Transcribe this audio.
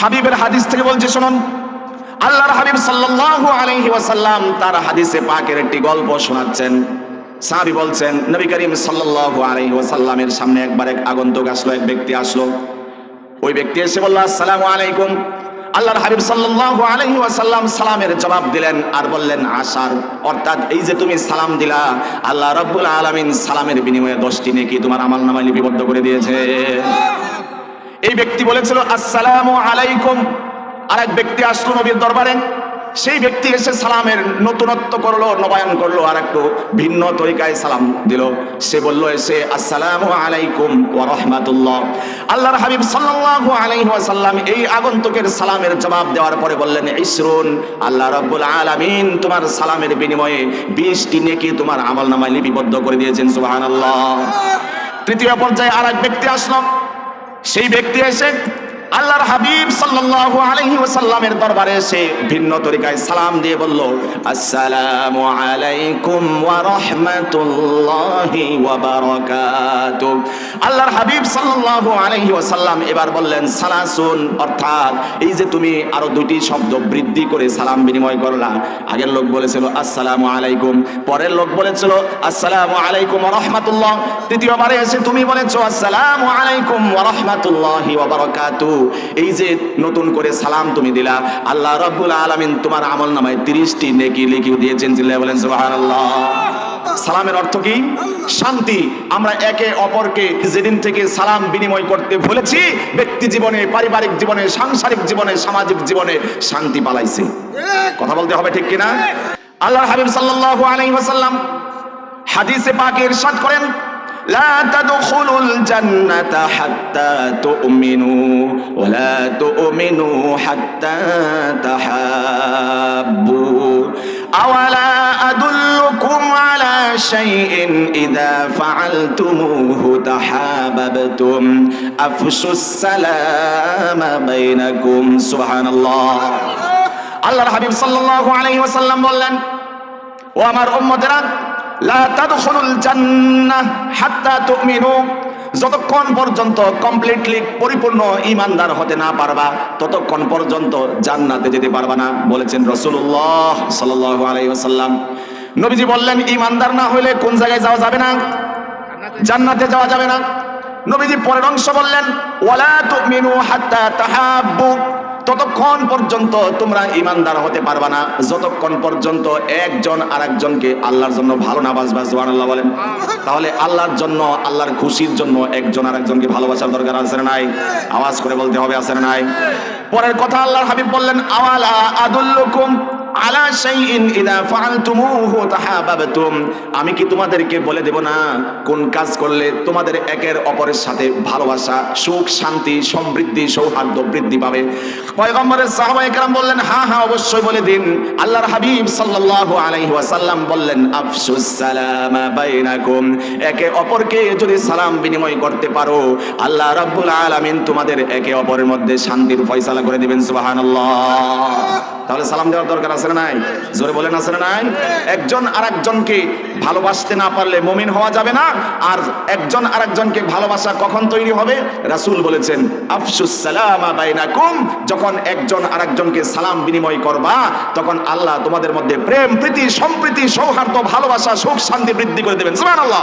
হাবিবের হাদিস থেকে বলছে, শুনুন। আল্লাহর হাবিব সাল্লাল্লাহু আলাইহি ওয়াসাল্লাম তার হাদিসে পাকের একটি গল্প শোনাচ্ছেন। সাহাবী বলছেন, নবী করিম সাল্লাল্লাহু আলাইহি ওয়াসাল্লামের সামনে একবার এক আগন্তুক আসলো, এক ব্যক্তি আসলো। ওই ব্যক্তি এসে বলল, আসসালামু আলাইকুম। আল্লাহর হাবিব সাল্লাল্লাহু আলাইহি ওয়াসাল্লাম সালামের জবাব দিলেন আর বললেন, আশার। অর্থাৎ এই যে তুমি সালাম দিলা, আল্লাহ রাব্বুল আলামিন সালামের বিনিময়ে দশটি নেকি তোমার আমল নামায় লিপিবদ্ধ করে দিয়েছে। এই ব্যক্তি বলেছিল, আসসালামু আলাইকুম। আর এক ব্যক্তি আসলো নবীর দরবারে। সেই ব্যক্তি এসে সালামের নতুনত্ব করল, নবায়ন করল, আর একটু ভিন্ন তরিকায় সালাম দিল। সে বলল, এসে আসসালামু আলাইকুম ওয়া রাহমাতুল্লাহ। আল্লাহর হাবিব সাল্লাল্লাহু আলাইহি ওয়াসাল্লাম এই আগন্তুকের সালামের জবাব দেওয়ার পরে বললেন, ইসরুন, আল্লাহ রাব্বুল আলামিন তোমার সালামের বিনিময়ে 20টি নেকি তোমার আমলনামায় লিপিবদ্ধ করে দিয়েছেন, সুবহানাল্লাহ। তৃতীয় পর্যায়ে আর এক ব্যক্তি আসলো। সেই ব্যক্তি এসে আল্লাহর হাবিব সাল্লাল্লাহু আলাইহি ওয়াসাল্লামের দরবারে এসে ভিন্ন তরিকায় সালাম দিয়ে বলল, আসসালামু আলাইকুম ওয়া রাহমাতুল্লাহি ওয়া বারাকাতু। আল্লাহর হাবিব সাল্লাল্লাহু আলাইহি ওয়াসাল্লাম এবার বললেন, সালাসুন। অর্থাৎ এই যে তুমি আরও দুটি শব্দ বৃদ্ধি করে সালাম বিনিময় করলা। আগের লোক বলেছিল, আসসালামু আলাইকুম। পরের লোক বলেছিল, আসসালামু আলাইকুম ওয়া রাহমাতুল্লাহ। তৃতীয়বারে এসে তুমি বলেছ, আসসালামু আলাইকুম ওয়া রাহমাতুল্লাহি ওয়া বারাকাতু। এই যে নতুন করে সালাম তুমি দিলা, আল্লাহ রাব্বুল আলামিন তোমার আমল নামায় 30টি নেকি লিখে দিয়েছেন বলেন সালামের অর্থ কি? শান্তি। আমরা একে অপরকে যেদিন থেকে সালাম বিনিময় করতে ভুলেছি, ব্যক্তি জীবনে, পারিবারিক জীবনে, সাংসারিক জীবনে, সামাজিক জীবনে শান্তি পালাইছে। কথা বলতে হবে ঠিক কিনা? আল্লাহ হাবিব সাল্লাল্লাহু আলাইহি ওয়াসাল্লাম হাদিসে পাকে ইরশাদ করেন لا تدخلوا الجنة حتى تؤمنوا ولا تؤمنوا حتى تحابوا أولا أدلكم على شيء إذا فعلتموه تحاببتم أفشوا السلام بينكم سبحان الله আল্লাহর হাবিব সাল্লাল্লাহু আলাইহি ওয়াসাল্লাম বললেন ও আমার উম্মতেরা যতক্ষণ পর্যন্ত কমপ্লিটলি পরিপূর্ণ ইমানদার হতে না পারবা, ততক্ষণ পর্যন্ত জান্নাতে যেতে পারবা না, বলেছেন আলাইহি ওয়াসাল্লাম। নবীজি বললেন ইমানদার না হলে কোন জায়গায় যাওয়া যাবে না? জান্নাতে যাওয়া যাবে না। নবীজি পরের অংশ বললেন, ওয়ালা তুমিনু হাত্তা তাহাব্বু। ততক্ষণ পর্যন্ত তোমরা ইমানদার হতে পারবা না। যতক্ষণ পর্যন্ত একজন আরেকজনকে আল্লাহর জন্য ভালো না বাসবা, সুবহানাল্লাহ বলেন। তাহলে আল্লাহর জন্য, আল্লাহর খুশির জন্য একজন আরেকজনকে ভালোবাসার দরকার আছে নাই? আওয়াজ করে বলতে হবে আছে নাই? পরের কথা আল্লাহর হাবিব বললেন, আওয়ালা আদুল্লুকুম আলা শাইইন ইদা ফাআলতুমুহু তাহাবাবতুম। আমি কি তোমাদেরকে বলে দেব না, কোন কাজ করলে তোমাদের একের অপরের সাথে ভালোবাসা, সুখ, শান্তি, সমৃদ্ধি, সৌহার্দ্য বৃদ্ধি পাবে? পয়গম্বরের সাহাবায়ে বললেন হ্যাঁ হ্যাঁ অবশ্যই বলে দিন। আল্লাহর হাবিব সাল্লাল্লাহু আলাইহি ওয়াসাল্লাম বললেন, আফসুস বাইনাকুম। একে অপরকে যদি সালাম বিনিময় করতে পারো, আল্লাহ রাব্বুল আলামিন তোমাদের একে অপরের মধ্যে শান্তির ফয়সালা করে দিবেন, সুবহানাল্লাহ। তাহলে সালাম দেওয়ার দরকার আছে না নাই? জোরে বলেন, আছে নাই? একজন আরেকজনকে ভালোবাসতে না পারলে মুমিন হওয়া যাবে না। আর একজন আরেকজনকে ভালোবাসা কখন তৈরি হবে? রাসূল বলেছেন, আফসুস সালামা বাইনাকুম। যখন একজন আরেকজনকে সালাম বিনিময় করবা, তখন আল্লাহ তোমাদের মধ্যে প্রেম, প্রীতি, সম্প্রীতি, সৌহার্দ্য, ভালোবাসা, সুখ, শান্তি বৃদ্ধি করে দেবেন। সুবহানাল্লাহ।